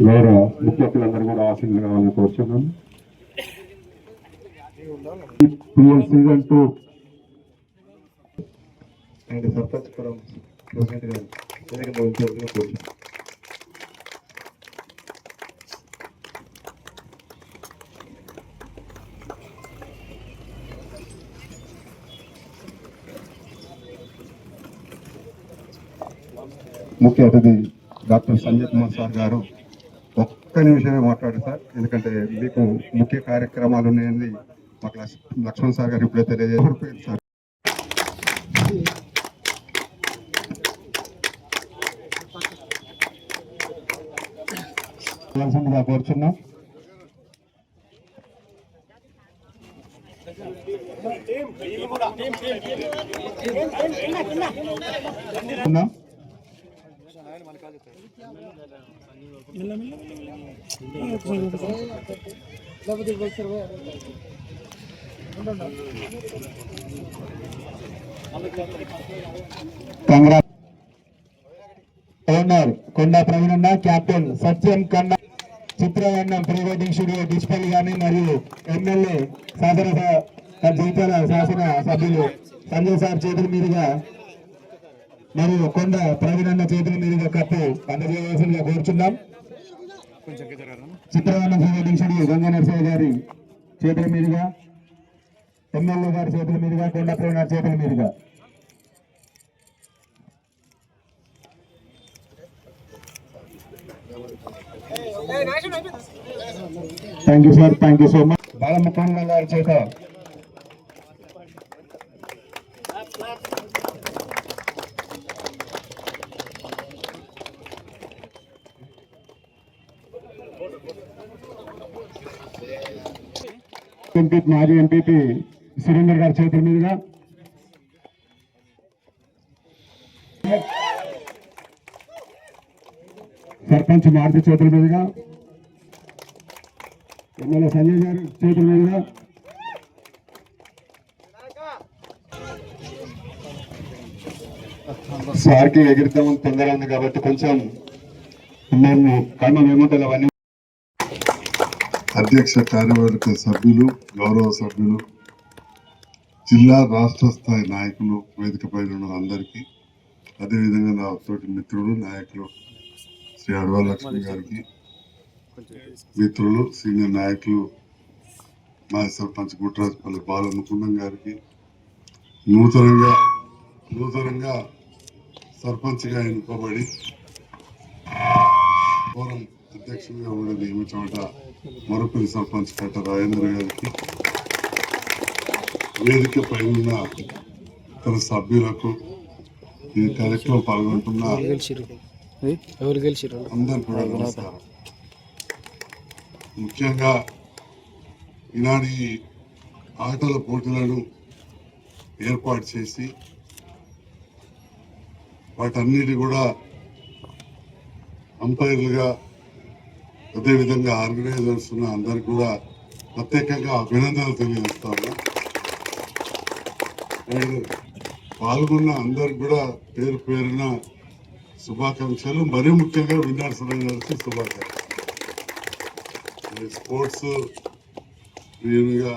గౌరవ ముఖ్యకులందరూ కూడా ఆశీర్లు కావాలని కోరుచున్నాను PL season two and sarpanch Puram president గారు వేదిక ముందుకు కోరుచున్నాను ముఖ్య అతిథి డాక్టర్ సంజయ్ కుమార్ సార్ గారు ఒక్క నిమిషమే మాట్లాడు సార్. ఎందుకంటే మీకు ముఖ్య కార్యక్రమాలు ఉన్నాయని మాకు లక్ష్మణ్ సార్ గారు ఇప్పుడే తెలియజేశారు. సార్ ఇవ్వాల్సిందిగా కోరుచున్నాం ఉన్నాం. కంగ్రా ఓనర్ కొండ ప్రవీణన్న captain Satyam Kanna Chitravarnam pre wedding studio డిస్పల్ గాని మరియు ఎమ్మెల్యే శాసన జీతాల శాసన సభ్యులు సంజయ్ సార్ చేతుల మీదుగా మరియు కొండ ప్రవీణన్న చేతుల మీదుగా కప్పు అందజేయవలసిందిగా కోరుచున్నాం. Chitravarnam pre wedding studio Ganga Narasaiah గారి చేతుల మీదుగా ఎమ్మెల్యే గారి చేతుల మీదుగా కొండ ప్రవీణ చేతుల మీదుగా. Thank you sir thank you so much Balamukunda గారి చేత ఎంపీ మాజీ ఎంపీపీ సురేందర్ గారి చేతుల మీదుగా. సర్పంచ్ మారుతి చేతుల మీదుగా. ఎమ్మెల్యే సంజయ్ గారు చేతుల మీదుగా. సార్కి ఎగిరితం తొందర ఉంది కాబట్టి కొంచెం మేము కర్మ ఏముంటుంది అవన్నీ అధ్యక్ష కార్యవర్గ సభ్యులు గౌరవ సభ్యులు జిల్లా రాష్ట్ర స్థాయి నాయకులు వేదికపై ఉన్న అందరికీ అదేవిధంగా నా తోటి మిత్రుడు నాయకులు శ్రీ అడవ లక్ష్మి గారికి మిత్రులు సీనియర్ నాయకులు మాజీ సర్పంచ్ గుట్రాజపల్లి బాలముకుందం గారికి నూతనంగా నూతనంగా సర్పంచ్గా ఎన్నుకోబడి ఫోరం అధ్యక్షుడిగా కూడా నియమించబడ్డ మరొకరి సర్పంచ్ కట్ట రాజేంద్ర గారికి వేదిక పైన ఇతర సభ్యులకు ఈ కార్యక్రమం పాల్గొంటున్న ఎవరు గెలిచిరు అందరు కూడా నమస్కారం ముఖ్యంగా ఈనాడు ఆటల పోటీలను ఏర్పాటు చేసి వాటన్నిటి కూడా అంపైర్లుగా అదేవిధంగా ఆర్గనైజర్స్ ఉన్న అందరికి కూడా ప్రత్యేకంగా అభినందనలు తెలియజేస్తా ఉన్నా. అండ్ పాల్గొన్న అందరికి కూడా పేరు పేరున శుభాకాంక్షలు. మరీ ముఖ్యంగా విన్నర్స్ గారికి శుభాకాంక్షలు. స్పోర్ట్స్ ప్రియునిగా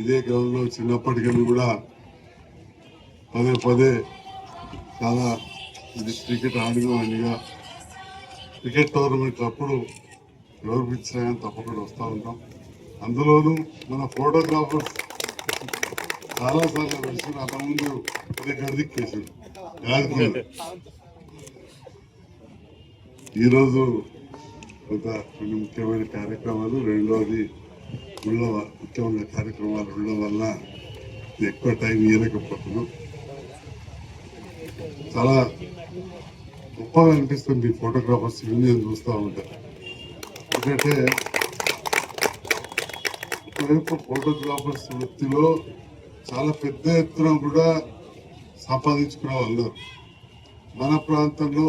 ఇదే గ్రౌండ్లో చిన్నప్పటికీ కూడా పదే పదే చాలా ఇది క్రికెట్ ఆడినవాడిగా క్రికెట్ టోర్నమెంట్ అప్పుడు ఎవరు తప్పకుండా వస్తూ ఉంటాం. అందులోనూ మన ఫోటోగ్రాఫర్స్ చాలా సార్లు కలిసి అంతకుముందు అదే గడిదిక్కేసాడు గాజుకున్నాడు ఈరోజు ఒక రెండు ముఖ్యమైన కార్యక్రమాలు రెండవది ఉళ్ళ ముఖ్యమైన కార్యక్రమాలు ఉండడం వల్ల ఎక్కువ టైం ఇవ్వలేకపోతున్నాం చాలా గొప్పగా అనిపిస్తుంది ఫోటోగ్రాఫర్స్ నేను చూస్తూ ఉంటాను ఎందుకంటే ఒకవైపు ఫోటోగ్రాఫర్స్ వృత్తిలో చాలా పెద్ద ఎత్తున కూడా సంపాదించుకునే వాళ్ళు మన ప్రాంతంలో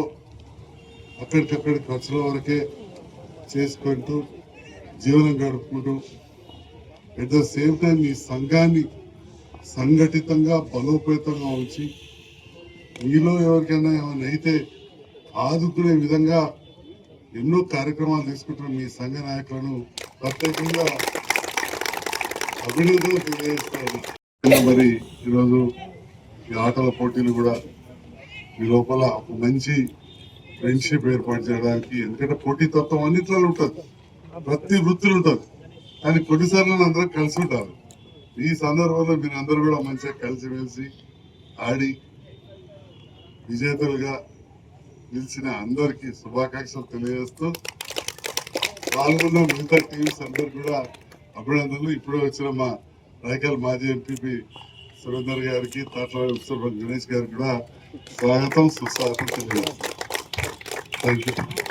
అక్కడికక్కడ ఖర్చుల వరకే చేసుకుంటూ జీవనం గడుపుకుంటూ ఎట్ ద సేమ్ టైం ఈ సంఘాన్ని సంఘటితంగా బలోపేతంగా ఉంచి మీలో ఎవరికైనా ఏమైనా అయితే ఆదుకునే విధంగా ఎన్నో కార్యక్రమాలు తీసుకుంటున్న మీ సంఘ నాయకులను ప్రత్యేకంగా అభినందనలు తెలియజేస్తాను మరి ఈరోజు ఈ ఆటల పోటీలు కూడా మీ లోపల ఒక మంచి ఫ్రెండ్షిప్ ఏర్పాటు చేయడానికి ఎందుకంటే పోటీ తత్వం అన్నిట్లో ఉంటుంది. ప్రతి వృత్తులు ఉంటుంది. కానీ కొన్నిసార్లు అందరూ కలిసి ఉంటారు ఈ సందర్భంలో మీరు అందరూ కూడా మంచిగా కలిసిమెలిసి ఆడి విజేతలుగా నిలిచిన అందరికీ శుభాకాంక్షలు తెలియజేస్తూ పాల్గొన్న మిగతా టీమ్స్ అందరు కూడా అభినందనలు. ఇప్పుడే వచ్చిన మా రాయకల్ మాజీ ఎంపీపీ సురేందర్ గారికి తాట్ల గణేష్ గారికి కూడా స్వాగతం సుస్వాగతం తెలియజేస్తాం 我去。